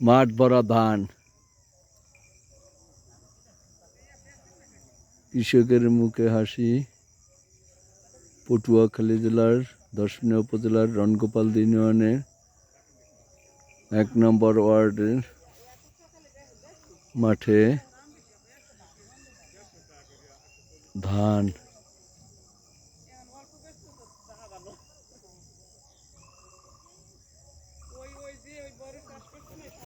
মাঠ ভরা ধান। কৃষকের মুখে হাসি। পটুয়াখালী জেলার দর্শনীয় উপজেলার রণগোপাল ইউনিয়নের এক নম্বর ওয়ার্ডের মাঠে ধান